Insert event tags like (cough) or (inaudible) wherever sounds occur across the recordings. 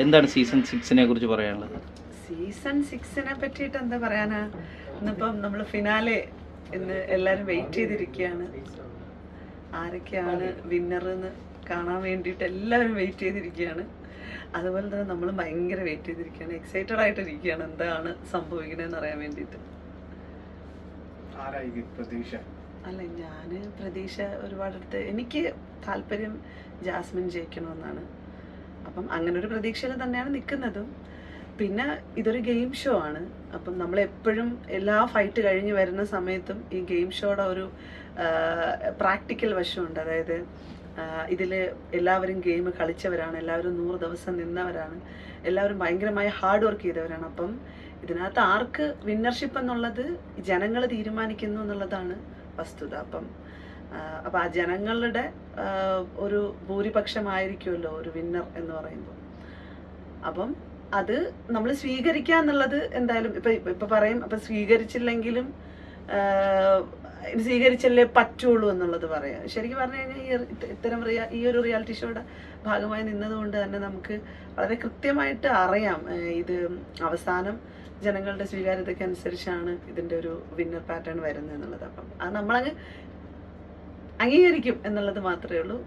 എന്താണ് സീസൺ സിക്സിനെ കുറിച്ച് പറയാനുള്ളത്? സീസൺ സിക്സിനെ പറ്റിയിട്ട് എന്താ പറയാനാ? ഇന്നിപ്പം നമ്മൾ ഫിനാലെ ഇന്ന് എല്ലാവരും വെയിറ്റ് ചെയ്തിരിക്കുകയാണ് ആരൊക്കെയാണ് വിന്നർ എന്ന് കാണാൻ വേണ്ടിയിട്ട് എല്ലാവരും വെയിറ്റ് ചെയ്തിരിക്കുകയാണ് അതുപോലെ തന്നെ നമ്മൾ ഭയങ്കര വെയിറ്റ് ചെയ്തിരിക്കുകയാണ് എക്സൈറ്റഡ് ആയിട്ടിരിക്കുകയാണ് എന്താണ് സംഭവിക്കണതെന്ന് അറിയാൻ വേണ്ടിയിട്ട്. അല്ല ഞാൻ പ്രതീക്ഷ ഒരുപാടടുത്ത് എനിക്ക് താല്പര്യം ജാസ്മിൻ ജയിക്കണമെന്നാണ്. അപ്പം അങ്ങനെ ഒരു പ്രതീക്ഷയിൽ തന്നെയാണ് നിൽക്കുന്നതും. പിന്നെ ഇതൊരു ഗെയിം ഷോ ആണ്. അപ്പം നമ്മൾ എപ്പോഴും എല്ലാ ഫൈറ്റ് കഴിഞ്ഞ് വരുന്ന സമയത്തും ഈ ഗെയിം ഷോയുടെ ഒരു പ്രാക്ടിക്കൽ വശമുണ്ട്. അതായത് ഇതിൽ എല്ലാവരും ഗെയിം കളിച്ചവരാണ് എല്ലാവരും നൂറ് ദിവസം നിന്നവരാണ് എല്ലാവരും ഭയങ്കരമായ ഹാർഡ് വർക്ക് ചെയ്തവരാണ്. അപ്പം ഇതിനകത്ത് ആർക്ക് വിന്നർഷിപ്പ് എന്നുള്ളത് ജനങ്ങൾ തീരുമാനിക്കുന്നു എന്നുള്ളതാണ് വസ്തുത. അപ്പം ആ, അപ്പം ആ ജനങ്ങളുടെ ഒരു ഭൂരിപക്ഷമായിരിക്കുമല്ലോ ഒരു വിന്നർ എന്ന് പറയുമ്പോൾ. അപ്പം അത് നമ്മൾ സ്വീകരിക്കുക എന്നുള്ളത് എന്തായാലും ഇപ്പൊ ഇപ്പൊ പറയും അപ്പൊ സ്വീകരിച്ചില്ലെങ്കിലും സ്വീകരിച്ചല്ലേ പറ്റുള്ളൂ എന്നുള്ളത് പറയാം. ശരിക്കും പറഞ്ഞു കഴിഞ്ഞാൽ ഈ ഇത്ത- ഇത്തരം റിയാ ഈ ഒരു റിയാലിറ്റി ഷോയുടെ ഭാഗമായി നിന്നതുകൊണ്ട് തന്നെ നമുക്ക് വളരെ കൃത്യമായിട്ട് അറിയാം ഇത് അവസാനം ജനങ്ങളുടെ സ്വീകാര്യതയ്ക്ക് അനുസരിച്ചാണ് ഇതിന്റെ ഒരു വിന്നർ പാറ്റേൺ വരുന്നത് എന്നുള്ളത്. അപ്പം അത് നമ്മളങ്ങ് അംഗീകരിക്കും എന്നുള്ളത് മാത്രമേ ഉള്ളൂ.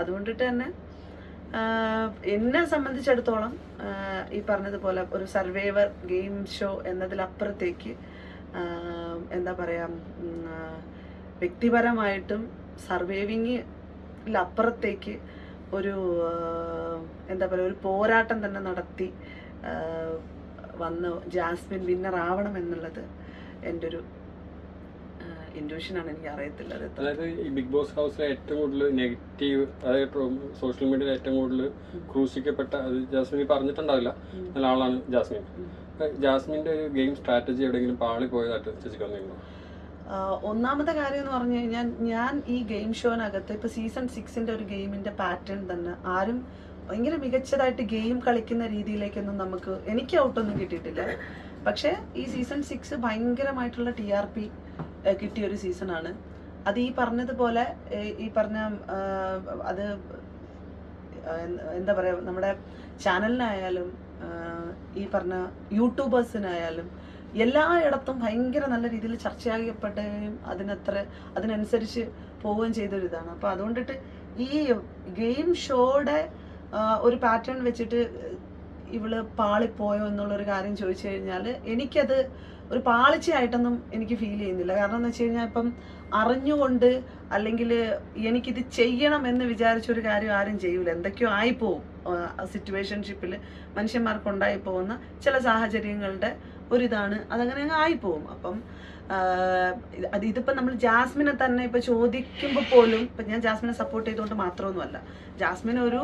അതുകൊണ്ടിട്ട് തന്നെ എന്നെ സംബന്ധിച്ചിടത്തോളം ഈ പറഞ്ഞതുപോലെ ഒരു സർവൈവർ ഗെയിം ഷോ എന്നതിലപ്പുറത്തേക്ക് എന്താ പറയുക വ്യക്തിപരമായിട്ടും സർവൈവിങ്ങിലപ്പുറത്തേക്ക് ഒരു എന്താ പറയുക ഒരു പോരാട്ടം തന്നെ നടത്തി വന്ന് ജാസ്മിൻ വിന്നർ ആവണം എന്നുള്ളത് എന്റെ ഒരു ഇൻഡ്യൂഷനാണ് എനിക്ക് അറിയത്തില്ല അതായത് ഈ ബിഗ് ബോസ് ഹൗസിലെ ഏറ്റവും കൂടുതൽ നെഗറ്റീവ് അതായത് സോഷ്യൽ മീഡിയയിൽ ഏറ്റവും കൂടുതൽ ക്രൂശിക്കപ്പെട്ട അത് ജാസ്മിൻ പറഞ്ഞിട്ടുണ്ടാവില്ല. നല്ല ആളാണ് ജാസ്മിൻ. ജാസ്മിന്റെ ഒരു ഗെയിം സ്ട്രാറ്റജി എവിടെയെങ്കിലും പാളി പോയതായിട്ട് ചേച്ചിക്ക് വന്നിരുന്നു? ഒന്നാമത്തെ കാര്യം എന്ന് പറഞ്ഞു കഴിഞ്ഞാൽ ഞാൻ ഈ ഗെയിം ഷോനകത്ത് ഇപ്പൊ സീസൺ സിക്സിന്റെ ഒരു ഗെയിമിന്റെ പാറ്റേൺ തന്നെ ആരും ഭയങ്കര മികച്ചതായിട്ട് ഗെയിം കളിക്കുന്ന രീതിയിലേക്കൊന്നും നമുക്ക് എനിക്ക് ഔട്ടൊന്നും കിട്ടിയിട്ടില്ല. പക്ഷേ ഈ സീസൺ സിക്സ് ഭയങ്കരമായിട്ടുള്ള ടി ആർ പി കിട്ടിയ ഒരു സീസണാണ്. അത് ഈ പറഞ്ഞതുപോലെ ഈ പറഞ്ഞ അത് എന്താ പറയുക നമ്മുടെ ചാനലിനായാലും ഈ പറഞ്ഞ യൂട്യൂബേഴ്സിനായാലും എല്ലായിടത്തും ഭയങ്കര നല്ല രീതിയിൽ ചർച്ചയാക്കപ്പെടുകയും അതിനത്ര അതിനനുസരിച്ച് പോവുകയും ചെയ്തൊരു ഇതാണ് അപ്പോൾ അതുകൊണ്ടിട്ട് ഈ ഗെയിം ഷോയുടെ ഒരു പാറ്റേൺ വെച്ചിട്ട് ഇവൾ പാളിപ്പോയോ എന്നുള്ളൊരു കാര്യം ചോദിച്ചു കഴിഞ്ഞാൽ എനിക്കത് ഒരു പാളിച്ചയായിട്ടൊന്നും എനിക്ക് ഫീൽ ചെയ്യുന്നില്ല. കാരണം എന്ന് വെച്ച് കഴിഞ്ഞാൽ ഇപ്പം അറിഞ്ഞുകൊണ്ട് അല്ലെങ്കിൽ എനിക്കിത് ചെയ്യണം എന്ന് വിചാരിച്ചൊരു കാര്യം ആരും ചെയ്യൂല. എന്തൊക്കെയോ ആയിപ്പോവും. സിറ്റുവേഷൻഷിപ്പിൽ മനുഷ്യന്മാർക്ക് ഉണ്ടായി പോകുന്ന ചില സാഹചര്യങ്ങളുടെ ഒരിതാണ്. അതങ്ങനെ അങ്ങ് ആയിപ്പോവും. അപ്പം അത് ഇതിപ്പം നമ്മൾ ജാസ്മിനെ തന്നെ ഇപ്പം ചോദിക്കുമ്പോൾ പോലും ഇപ്പം ഞാൻ ജാസ്മിനെ സപ്പോർട്ട് ചെയ്തുകൊണ്ട് മാത്രമൊന്നുമല്ല. ജാസ്മിൻ ഒരു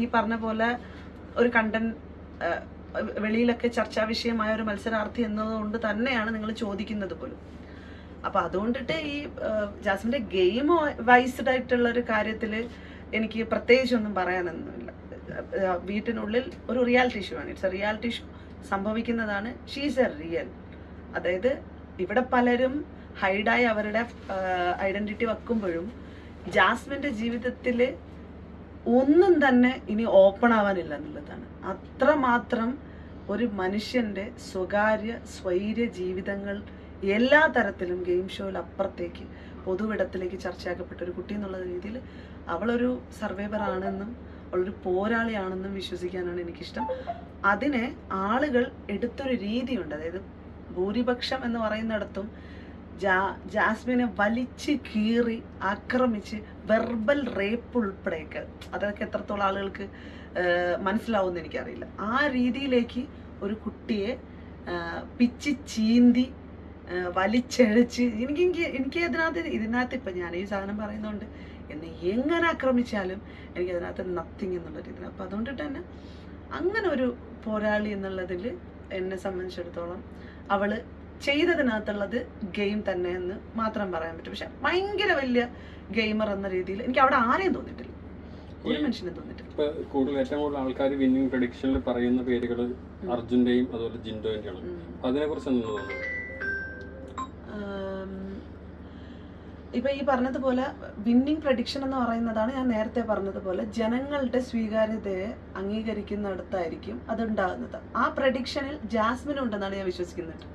ഈ പറഞ്ഞ പോലെ ഒരു കണ്ടന്റ് വെളിയിലൊക്കെ ചർച്ചാ വിഷയമായ ഒരു മത്സരാർത്ഥി എന്നതുകൊണ്ട് തന്നെയാണ് നിങ്ങൾ ചോദിക്കുന്നത് പോലും. അപ്പൊ അതുകൊണ്ടിട്ട് ഈ ജാസ്മിന്റെ ഗെയിം വൈസ്ഡ് ആയിട്ടുള്ള ഒരു കാര്യത്തിൽ എനിക്ക് പ്രത്യേകിച്ചൊന്നും പറയാനൊന്നുമില്ല. ആഹ് വീട്ടിനുള്ളിൽ ഒരു റിയാലിറ്റി ഷോ ആണ്. ഇറ്റ്സ് എ റിയാലിറ്റി ഷോ സംഭവിക്കുന്നതാണ്. ഷീസ് എ റിയൽ അതായത് ഇവിടെ പലരും ഹൈഡായി അവരുടെ ഐഡന്റിറ്റി വെക്കുമ്പോഴും ജാസ്മിന്റെ ജീവിതത്തിൽ ഒന്നും തന്നെ ഇനി ഓപ്പൺ ആവാനില്ല എന്നുള്ളതാണ്. അത്രമാത്രം ഒരു മനുഷ്യന്റെ സ്വകാര്യ സ്വൈര്യ ജീവിതങ്ങൾ എല്ലാ തരത്തിലും ഗെയിം ഷോയിൽ അപ്പുറത്തേക്ക് പൊതുവിടത്തിലേക്ക് ചർച്ചയാക്കപ്പെട്ട ഒരു കുട്ടി എന്നുള്ള രീതിയിൽ അവളൊരു സർവൈവർ ആണെന്നും അവളൊരു പോരാളിയാണെന്നും വിശ്വസിക്കാനാണ് എനിക്കിഷ്ടം. അതിനെ ആളുകൾ എടുത്തൊരു രീതിയുണ്ട്. അതായത് ഭൂരിപക്ഷം എന്ന് പറയുന്നിടത്തും ജാ ജാസ്മിനെ വലിച്ച് കീറി ആക്രമിച്ച് വെർബൽ റേപ്പ് ഉൾപ്പെടെയൊക്കെ. അതൊക്കെ എത്രത്തോളം ആളുകൾക്ക് മനസ്സിലാവും എനിക്കറിയില്ല. ആ രീതിയിലേക്ക് ഒരു കുട്ടിയെ പിച്ചി ചീന്തി വലിച്ചഴച്ച് എനിക്ക് എനിക്ക് എനിക്ക് ഇതിനകത്ത് ഇതിനകത്ത് ഇപ്പം ഞാൻ ഈ സാധനം പറയുന്നുണ്ട്. എന്നെ എങ്ങനെ ആക്രമിച്ചാലും എനിക്ക് അതിനകത്ത് നത്തിങ് എന്നുള്ള രീതിയിൽ അപ്പം അതുകൊണ്ട് തന്നെ അങ്ങനെ ഒരു പോരാളി എന്നുള്ളതിൽ എന്നെ സംബന്ധിച്ചിടത്തോളം അവൾ ചെയ്തതിനകത്തുള്ളത് ഗെയിം തന്നെ എന്ന് മാത്രം പറയാൻ പറ്റും. പക്ഷെ ഭയങ്കര വലിയ ഗെയിമർ എന്ന രീതിയിൽ എനിക്ക് അവിടെ ആരെയും തോന്നിട്ടില്ല ഒരു മനുഷ്യനും തോന്നിയിട്ടില്ല. ഇപ്പൊ കൂടുതൽ ഏറ്റവും കൂടുതൽ ആൾക്കാർ വിന്നിംഗ് പ്രഡിക്ഷനിൽ പറയുന്ന പേരുകൾ അർജുന്റെയും അതുപോലെ ജിൻഡോന്റെയാണ്. അതിനെ കുറിച്ച് ഇപ്പൊ ഈ പറഞ്ഞതുപോലെ വിന്നിംഗ് പ്രഡിക്ഷൻ എന്ന് പറയുന്നതാണ് ഞാൻ നേരത്തെ പറഞ്ഞതുപോലെ ജനങ്ങളുടെ സ്വീകാര്യതയെ അംഗീകരിക്കുന്നിടത്തായിരിക്കും അതുണ്ടാകുന്നത്. ആ പ്രഡിക്ഷനിൽ ജാസ്മിൻ ഉണ്ടെന്നാണ് ഞാൻ വിശ്വസിക്കുന്നത്.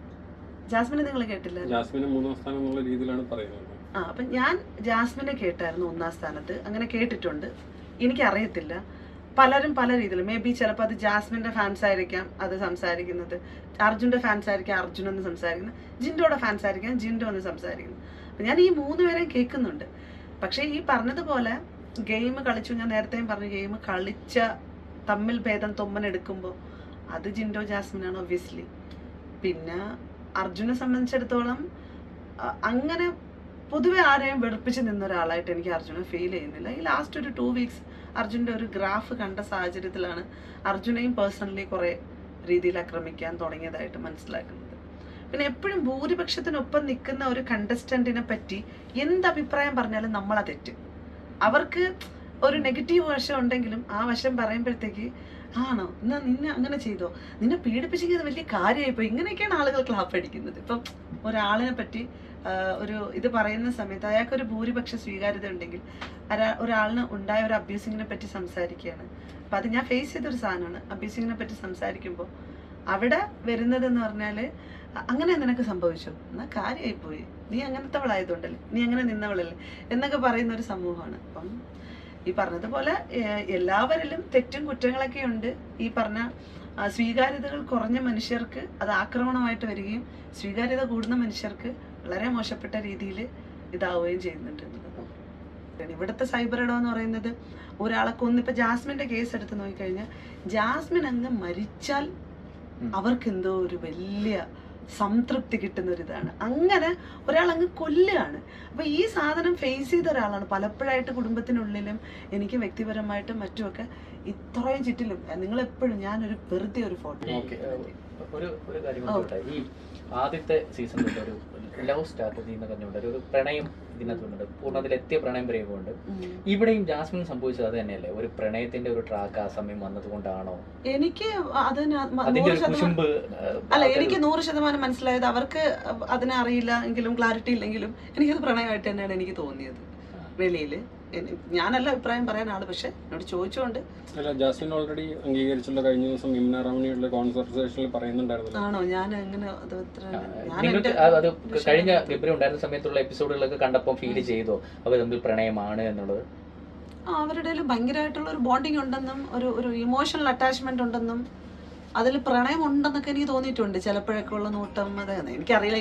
ജാസ്മിനെ നിങ്ങൾ കേട്ടില്ല? ജാസ്മിന് മൂന്നാം സ്ഥാനം എന്നുള്ള രീതിയിലാണ് പറയുന്നത്. ആ അപ്പം ഞാൻ ജാസ്മിനെ കേട്ടായിരുന്നു ഒന്നാം സ്ഥാനത്ത്. അങ്ങനെ കേട്ടിട്ടുണ്ട്. എനിക്ക് എനിക്കറിയത്തില്ല. പലരും പല രീതിയിൽ മേ ബി ചിലപ്പോൾ അത് ജാസ്മിന്റെ ഫാൻസ് ആയിരിക്കാം അത് സംസാരിക്കുന്നത്. അർജുന്റെ ഫാൻസ് ആയിരിക്കാം അർജുൻ എന്ന് സംസാരിക്കുന്നത്. ജിൻഡോയുടെ ഫാൻസ് ആയിരിക്കാം ജിൻഡോ എന്ന് സംസാരിക്കുന്നത്. അപ്പം ഞാൻ ഈ മൂന്ന് പേരെയും കേൾക്കുന്നുണ്ട്. പക്ഷേ ഈ പറഞ്ഞതുപോലെ ഗെയിം കളിച്ചു ഞാൻ നേരത്തെയും പറഞ്ഞു ഗെയിം കളിച്ച തമ്മിൽ ഭേദം തൊമ്മൻ എടുക്കുമ്പോൾ അത് ജിൻഡോ ജാസ്മിനാണ് ഒബ്വിയസ്ലി പിന്നെ അർജുനെ സംബന്ധിച്ചിടത്തോളം അങ്ങനെ പൊതുവെ ആരെയും വെളുപ്പിച്ച് നിന്ന ഒരാളായിട്ട് എനിക്ക് അർജുനെ ഫീൽ ചെയ്യുന്നില്ല. ഈ ലാസ്റ്റ് ഒരു ടു വീക്സ് അർജുന്റെ ഒരു ഗ്രാഫ് കണ്ട സാഹചര്യത്തിലാണ് അർജുനെയും പേഴ്സണലി കുറേ രീതിയിൽ ആക്രമിക്കാൻ തുടങ്ങിയതായിട്ട് മനസ്സിലാക്കുന്നത്. പിന്നെ എപ്പോഴും ഭൂരിപക്ഷത്തിനൊപ്പം നിൽക്കുന്ന ഒരു കണ്ടസ്റ്റന്റിനെ പറ്റി എന്ത് അഭിപ്രായം പറഞ്ഞാലും നമ്മളാ തെറ്റ്. അവർക്ക് ഒരു നെഗറ്റീവ് വശം ഉണ്ടെങ്കിലും ആ വശം പറയുമ്പോഴത്തേക്ക് ആണോ? എന്നാ നിന്നെ അങ്ങനെ ചെയ്തോ? നിന്നെ പീഡിപ്പിച്ചെങ്കിൽ അത് വലിയ കാര്യമായിപ്പോയി. ഇങ്ങനെയൊക്കെയാണ് ആളുകൾ ക്ലാപ്പ് അടിക്കുന്നത്. ഇപ്പം ഒരാളിനെ പറ്റി ഒരു ഇത് പറയുന്ന സമയത്ത് അയാൾക്കൊരു ഭൂരിപക്ഷ സ്വീകാര്യത ഉണ്ടെങ്കിൽ ഒരാ- ഒരാളിന് ഉണ്ടായ ഒരു അബ്യൂസിങ്ങിനെ പറ്റി സംസാരിക്കുകയാണ്. അപ്പം അത് ഞാൻ ഫേസ് ചെയ്തൊരു സാധനമാണ്. അബ്യൂസിങ്ങിനെ പറ്റി സംസാരിക്കുമ്പോൾ അവിടെ വരുന്നതെന്ന് പറഞ്ഞാൽ അങ്ങനെ നിനക്ക് സംഭവിച്ചു? എന്നാൽ കാര്യമായി പോയി നീ അങ്ങനത്തെവളായതുകൊണ്ടല്ലേ? നീ അങ്ങനെ നിന്നവളല്ലേ? എന്നൊക്കെ പറയുന്ന ഒരു സമൂഹമാണ്. അപ്പം ഈ പറഞ്ഞതുപോലെ എല്ലാവരിലും തെറ്റും കുറ്റങ്ങളൊക്കെ ഉണ്ട്. ഈ പറഞ്ഞ സ്വീകാര്യതകൾ കുറഞ്ഞ മനുഷ്യർക്ക് അത് ആക്രമണമായിട്ട് വരികയും സ്വീകാര്യത കൂടുന്ന മനുഷ്യർക്ക് വളരെ മോശപ്പെട്ട രീതിയിൽ ഇതാവുകയും ചെയ്യുന്നുണ്ട് ഇവിടുത്തെ സൈബർ ഇടം എന്ന് പറയുന്നത് ഒരാളെ കൊന്ന് ജാസ്മിന്റെ ജാസ്മിന്റെ കേസ് എടുത്ത് നോക്കിക്കഴിഞ്ഞാൽ ജാസ്മിൻ അങ്ങ് മരിച്ചാൽ അവർക്ക് എന്തോ ഒരു വലിയ സംതൃപ്തി കിട്ടുന്ന ഒരു ഇതാണ് അങ്ങനെ ഒരാൾ അങ്ങ് കൊല്ലുകയാണ്. അപ്പൊ ഈ സാധനം ഫേസ് ചെയ്ത ഒരാളാണ്. പലപ്പോഴായിട്ട് കുടുംബത്തിനുള്ളിലും എനിക്ക് വ്യക്തിപരമായിട്ടും മറ്റുമൊക്കെ ഇത്രയും ചുറ്റിലും. നിങ്ങൾ എപ്പോഴും ഞാനൊരു വെറുതെ ഒരു ഫോട്ടോ ഒരു ഒരു കാര്യം. ഈ ആദ്യത്തെ സീസണിൽ ഒരു ലവ് സ്ട്രാറ്റജി എന്ന് പറഞ്ഞുകൊണ്ട് ഒരു പ്രണയം ഇതിനകത്തുണ്ട്. പൂർണത്തിലെത്തിയ പ്രണയം പറയുമ്പോണ്ട് ഇവിടെയും ജാസ്മിൻ സംഭവിച്ചത് അത് തന്നെയല്ലേ? ഒരു പ്രണയത്തിന്റെ ഒരു ട്രാക്ക് ആ സമയം വന്നതുകൊണ്ടാണോ? എനിക്ക് അല്ല എനിക്ക് നൂറ് ശതമാനം മനസ്സിലായത് അവർക്ക് അതിനെ അറിയില്ല എങ്കിലും ക്ലാരിറ്റി ഇല്ലെങ്കിലും എനിക്കത് പ്രണയമായിട്ട് തന്നെയാണ് എനിക്ക് തോന്നിയത് വെളിയിൽ ഞാനല്ല അഭിപ്രായം പറയാൻ ആൾ പക്ഷെ എന്നോട് ചോദിച്ചുകൊണ്ട് അല്ല ജാസ്മിൻ ഓൾറെഡി അംഗീകരിച്ചുള്ള കഴിഞ്ഞ ദിവസം ഇമ്ന റാവണിയുള്ള കോൺവെർസേഷനിൽ പറയുന്നുണ്ടായിരുന്നു ആണോ? ഞാൻ എങ്ങനെ അത് അത്ര ഞാൻ നിങ്ങൾക്ക് അത് അത് കഴിഞ്ഞ ഫെബ്രുവരി ഉണ്ടായിരുന്ന സമയത്തുള്ള എപ്പിസോഡുകളൊക്കെ കണ്ടപ്പോൾ ഫീൽ ചെയ്തോ? അവർ തമ്മിൽ പ്രണയമാണ് എന്നുള്ളത്. ആ, അവരുടെ ഭയങ്കരമായിട്ടുള്ള ഒരു ബോണ്ടിങ് ഉണ്ടെന്നും ഒരു ഒരു ഇമോഷണൽ അറ്റാച്ച്മെന്റ് ഉണ്ടെന്നും അതിൽ പ്രണയം ഉണ്ടെന്നൊക്കെ എനിക്ക് തോന്നിയിട്ടുണ്ട്. ചിലപ്പോഴൊക്കെ ഉള്ള നോട്ടം അത്. എനിക്കറിയില്ല.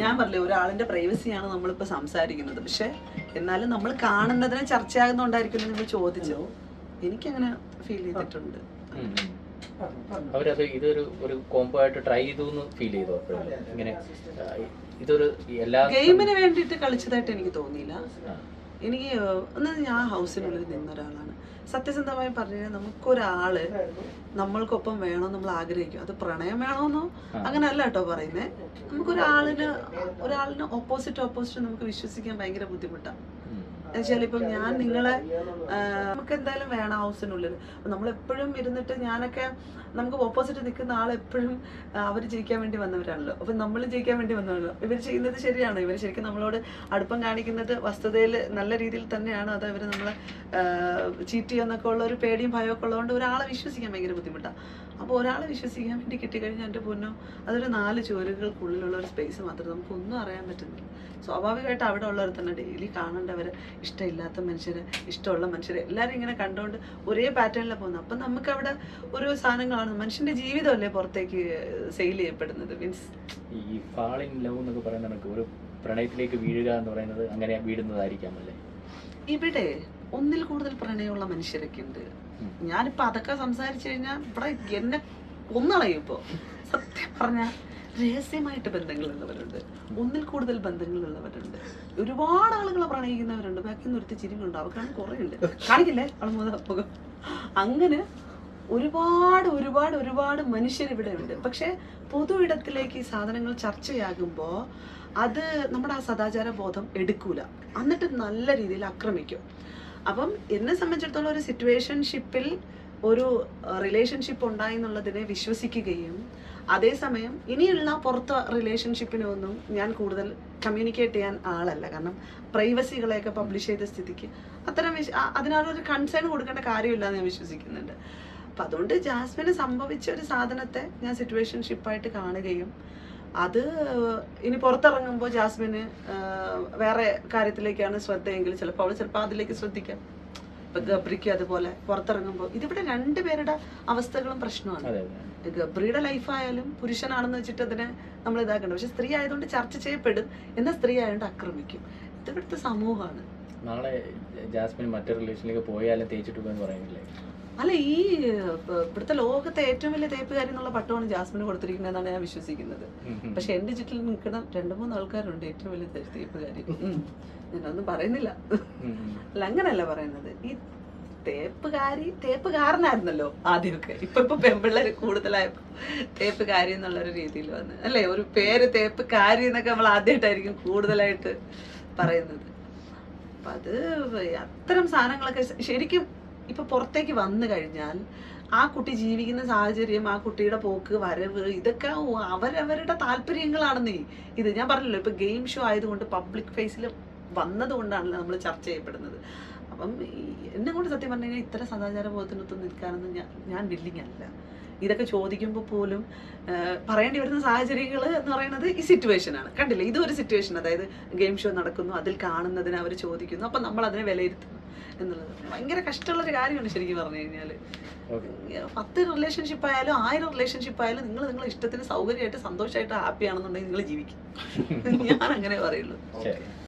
ഞാൻ പറഞ്ഞില്ലേ ഒരാളിന്റെ പ്രൈവസിയാണ് നമ്മളിപ്പോൾ സംസാരിക്കുന്നത്. പക്ഷെ എന്നാലും നമ്മൾ കാണുന്നതിനെ ചർച്ചയാകുന്നുണ്ടായിരിക്കും നിങ്ങൾ ചോദിച്ചോ. എനിക്കങ്ങനെ ഫീൽ ചെയ്തിട്ടുണ്ട്. അവരത് ഇതൊരു ഒരു കോംബോ ആയിട്ട് ട്രൈ ചെയ്തു ഫീൽ ചെയ്തു ഇങ്ങനെ ഇതൊരു എല്ലാ ഗെയിമിന് വേണ്ടിയിട്ട് കളിച്ചതായിട്ട് എനിക്ക് തോന്നിയില്ല. എനിക്ക് ഒന്ന് ഞാൻ ഹൗസിനുള്ളിൽ നിന്ന ഒരാളാണ് സത്യസന്ധമായി പറഞ്ഞു കഴിഞ്ഞാൽ നമുക്കൊരാൾ നമ്മൾക്കൊപ്പം വേണം നമ്മൾ ആഗ്രഹിക്കും. അത് പ്രണയം വേണമെന്നോ ആ. അങ്ങനെ അല്ല കേട്ടോ പറയുന്നേ. നമുക്കൊരാളിന് ഒരാളിന് ഓപ്പോസിറ്റ് ഓപ്പോസിറ്റ് നമുക്ക് വിശ്വസിക്കാൻ ഭയങ്കര ബുദ്ധിമുട്ടാണ് ഉം. എന്നുവെച്ചാൽ ഇപ്പം ഞാൻ നിങ്ങളെ നമുക്ക് എന്തായാലും വേണം ഹൗസിനുള്ളിൽ നമ്മൾ എപ്പോഴും ഇരുന്നിട്ട് ഞാനൊക്കെ നമുക്ക് ഓപ്പോസിറ്റ് നിൽക്കുന്ന ആളെപ്പോഴും അവർ ജയിക്കാൻ വേണ്ടി വന്നവരാണല്ലോ. അപ്പം നമ്മൾ ജയിക്കാൻ വേണ്ടി വന്നവരല്ലോ ഇവർ ചെയ്യുന്നത് ശരിയാണോ? ഇവർ ശരിക്കും നമ്മളോട് അടുപ്പം കാണിക്കുന്നത് വസ്തുതയിൽ നല്ല രീതിയിൽ തന്നെയാണ്? അത് ഇവർ നമ്മളെ ചീറ്റ് ചെയ്യുമെന്നൊക്കെ ഉള്ള ഒരു പേടിയും ഭയമൊക്കെ ഉള്ളതുകൊണ്ട് ഒരാളെ വിശ്വസിക്കാൻ ഭയങ്കര ബുദ്ധിമുട്ടാണ് അപ്പോൾ ഒരാളെ വിശ്വസിക്കാൻ വേണ്ടി കിട്ടിക്കഴിഞ്ഞാൽ എന്റെ പൊന്നോ അതൊരു നാല് ചുവരുകൾക്കുള്ളിലുള്ള ഒരു സ്പേസ് മാത്രമേ നമുക്കൊന്നും അറിയാൻ പറ്റുന്നില്ല. സ്വാഭാവികമായിട്ട് അവിടെ ഉള്ളവർ തന്നെ ഡെയിലി കാണേണ്ടവർ ഇഷ്ടമില്ലാത്ത മനുഷ്യർ ഇഷ്ടമുള്ള മനുഷ്യർ എല്ലാവരും ഇങ്ങനെ കണ്ടുകൊണ്ട് ഒരേ പാറ്റേണിലാണ് പോകുന്നത്. അപ്പം നമുക്ക് അവിടെ ഒരു സാധനങ്ങളാണ് മനുഷ്യന്റെ ജീവിതമല്ലേ പുറത്തേക്ക് സെയിൽ ചെയ്യപ്പെടുന്നത്? മീൻസ് ഈ ഫാളിംഗ് ലവ് എന്നൊക്കെ പറയുന്നത് നമുക്ക് ഒരു പ്രണയത്തിലേക്ക് വീഴുക എന്ന് പറയുന്നത് അങ്ങനെ വീഴുന്നതായിരിക്കാം അല്ലേ? ഇവിടെ ഒന്നിൽ കൂടുതൽ പ്രണയമുള്ള മനുഷ്യരൊക്കെ ഉണ്ട് ഞാനിപ്പോൾ ഞാനിപ്പോ അതൊക്കെ സംസാരിച്ചു കഴിഞ്ഞാൽ ഇവിടെ എന്നെ കൊന്നളയും ഇപ്പോ. സത്യം പറഞ്ഞാൽ രഹസ്യമായിട്ട് ബന്ധങ്ങളുള്ളവരുണ്ട്. ഒന്നിൽ കൂടുതൽ ബന്ധങ്ങളുള്ളവരുണ്ട്. ഒരുപാട് ആളുകളെ പ്രണയിക്കുന്നവരുണ്ട്. ബാക്കി നിർത്തി ചിരികളുണ്ട് അവർക്കാണ് കുറേ ഉണ്ട് കാണിക്കില്ലേ? അളമുത മുഖം അങ്ങനെ ഒരുപാട് ഒരുപാട് ഒരുപാട് മനുഷ്യർ ഇവിടെ ഉണ്ട്. പക്ഷെ പൊതു ഇടത്തിലേക്ക് ഈ സാധനങ്ങൾ ചർച്ചയാകുമ്പോൾ അത് നമ്മുടെ ആ സദാചാര ബോധം എടുക്കൂല. എന്നിട്ട് നല്ല രീതിയിൽ ആക്രമിക്കും അപ്പം എന്നെ സംബന്ധിച്ചിടത്തോളം ഒരു സിറ്റുവേഷൻഷിപ്പിൽ ഒരു റിലേഷൻഷിപ്പ് ഉണ്ടായി എന്നുള്ളതിനെ വിശ്വസിക്കുകയും അതേസമയം ഇനിയുള്ള പുറത്ത് റിലേഷൻഷിപ്പിനൊന്നും ഞാൻ കൂടുതൽ കമ്മ്യൂണിക്കേറ്റ് ചെയ്യാൻ ആളല്ല. കാരണം പ്രൈവസികളെയൊക്കെ പബ്ലിഷ് ചെയ്ത സ്ഥിതിക്ക് അത്തരം വിശ- അതിനൊരു കൺസേൺ കൊടുക്കേണ്ട കാര്യമില്ല എന്ന് ഞാൻ വിശ്വസിക്കുന്നുണ്ട്. അപ്പം അതുകൊണ്ട് ജാസ്മിന് സംഭവിച്ച ഒരു സാധനത്തെ ഞാൻ സിറ്റുവേഷൻഷിപ്പായിട്ട് കാണുകയും അത് ഇനി പുറത്തിറങ്ങുമ്പോൾ ജാസ്മിന് വേറെ കാര്യത്തിലേക്കാണ് ശ്രദ്ധയെങ്കിൽ ചിലപ്പോൾ അവൾ ചിലപ്പോൾ അതിലേക്ക് ശ്രദ്ധിക്കാം. ഗബ്രിക്ക് അതുപോലെ പുറത്തിറങ്ങുമ്പോൾ ഇതിവിടെ രണ്ടുപേരുടെ അവസ്ഥകളും പ്രശ്നമാണ്. ഗബ്രിയുടെ ലൈഫായാലും പുരുഷനാണെന്ന് വെച്ചിട്ട് അതിനെ നമ്മൾ ഇതാക്കണ്ട. പക്ഷെ സ്ത്രീ ആയതുകൊണ്ട് ചർച്ച ചെയ്യപ്പെടും എന്ന സ്ത്രീ ആയതുകൊണ്ട് ആക്രമിക്കും. ഇതിവിടുത്തെ സമൂഹമാണ്. നാളെ ജാസ്മിൻ മറ്റൊരു റിലേഷനിലേക്ക് പോയാലും തേച്ചിട്ട് പോകുമെന്ന് പറയുന്നില്ലേ? അല്ല ഈ ഇവിടുത്തെ ലോകത്തെ ഏറ്റവും വലിയ തേപ്പുകാരി എന്നുള്ള പട്ടമാണ് ജാസ്മിന് കൊടുത്തിരിക്കുന്നതെന്നാണ് ഞാൻ വിശ്വസിക്കുന്നത്. പക്ഷെ എന്റെ ചുറ്റിൽ നിൽക്കുന്ന രണ്ടു മൂന്ന് ആൾക്കാരുണ്ട് ഏറ്റവും വലിയ തേപ്പുകാരി. ഞാനൊന്നും പറയുന്നില്ല. അല്ല അങ്ങനല്ല പറയുന്നത്. ഈ തേപ്പുകാരി തേപ്പുകാരനായിരുന്നല്ലോ ആദ്യമൊക്കെ. ഇപ്പൊ ഇപ്പൊ പെമ്പിള്ളേര് കൂടുതലായപ്പോ തേപ്പുകാരി എന്നുള്ള ഒരു രീതിയിൽ വന്ന്. അല്ലേ? ഒരു പേര് തേപ്പുകാരി എന്നൊക്കെ നമ്മൾ ആദ്യമായിട്ടായിരിക്കും കൂടുതലായിട്ട് പറയുന്നത്. അപ്പൊ അത് അത്തരം സാധനങ്ങളൊക്കെ ശരിക്കും ഇപ്പൊ പുറത്തേക്ക് വന്നു കഴിഞ്ഞാൽ ആ കുട്ടി ജീവിക്കുന്ന സാഹചര്യം ആ കുട്ടിയുടെ പോക്ക് വരവ് ഇതൊക്കെ അവരവരുടെ താല്പര്യങ്ങളാണെന്നേ. ഇത് ഞാൻ പറഞ്ഞല്ലോ ഇപ്പൊ ഗെയിം ഷോ ആയതുകൊണ്ട് പബ്ലിക് ഫേസിൽ വന്നതുകൊണ്ടാണല്ലോ നമ്മൾ ചർച്ച ചെയ്യപ്പെടുന്നത്. അപ്പം എന്നെ കൊണ്ട് സത്യം പറഞ്ഞു കഴിഞ്ഞാൽ ഇത്ര സദാചാര ബോധത്തിനൊത്ത് നിൽക്കാനൊന്നും ഞാൻ ഞാൻ വില്ലിങ് അല്ല. ഇതൊക്കെ ചോദിക്കുമ്പോൾ പോലും പറയേണ്ടി വരുന്ന സാഹചര്യങ്ങൾ എന്ന് പറയുന്നത് ഈ സിറ്റുവേഷനാണ് കണ്ടില്ലേ? ഇതൊരു സിറ്റുവേഷൻ അതായത് ഗെയിം ഷോ നടക്കുന്നു അതിൽ കാണുന്നതിന് അവർ ചോദിക്കുന്നു അപ്പം നമ്മൾ അതിനെ വിലയിരുത്തുന്നു. എന്നുള്ളത്. ഭയങ്കര കഷ്ടമുള്ളൊരു കാര്യമാണ് ശരിക്കും പറഞ്ഞു കഴിഞ്ഞാൽ പത്ത് റിലേഷൻഷിപ്പ് ആയാലും ആയിരം റിലേഷൻഷിപ്പ് ആയാലും നിങ്ങൾ നിങ്ങളുടെ ഇഷ്ടത്തിന് സൗകര്യമായിട്ട് സന്തോഷമായിട്ട് ഹാപ്പി ആണെന്നുണ്ടെങ്കിൽ നിങ്ങൾ ജീവിക്കും. (laughs) ഞാൻ അങ്ങനെ പറയുള്ളൂ